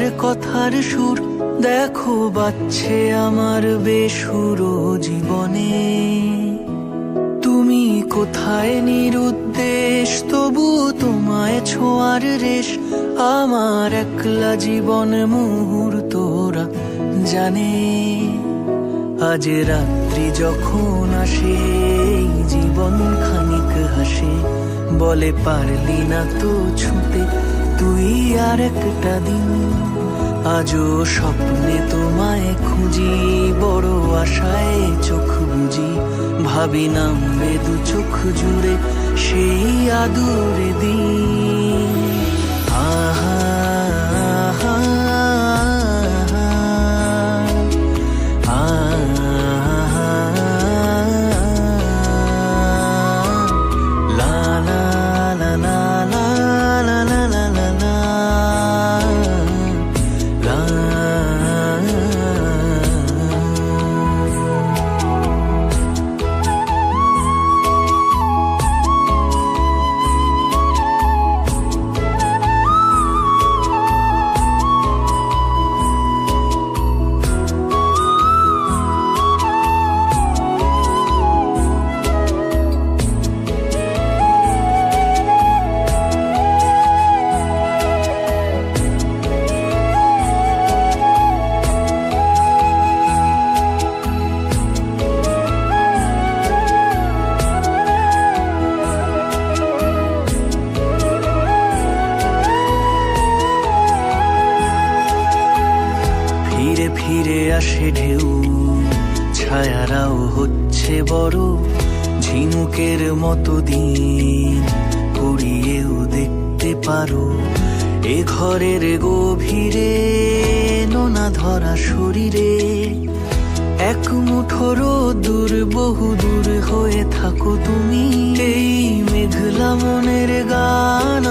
কথার সুর দেখো বাচ্ছে আমার বেসুর জীবনে। তুমি কোথায় নিরুদ্দেশ, তবু তোমায় ছোঁয়ার রেশ, আমার একলা জীবন মুহূর্তরা জানে। আজ রাত্রি যখন আসে জীবন খানিক হাসে, বলে পারলি না তো ছুটে তুই আর একটা দিন আজও স্বপ্নে তোমায় খুঁজি, বড় আশায় চোখ বুঝি ভাবি নামবে দু চোখ জুড়ে সেই আদুরে দিন। আহা ফিরে আসে ঢেউ, ছায়ারাও হচ্ছে বড় ঝিনুকের মতো দিন। কুড়িয়েও দেখতে পারো, এ ঘরের গভীরে নোনা ধরা শরীরে। এক মুঠোর দূর, বহু দূর হয়ে থাকো তুমি, এই মেঘলা মনের গান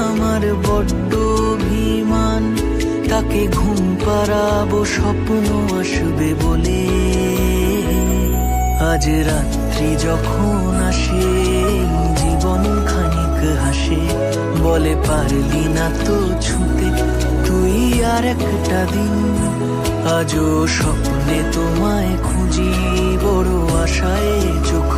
পাড়াবো স্বপ্ন আসবে বলে। আজ রাত্রি যখন আসে, জীবন খানিক হাসে, বলে পারলি না তো ছুতে তুই আর একটা দিন, আজও স্বপ্নে তোমায় খুঁজি, বড় আশায় চোখ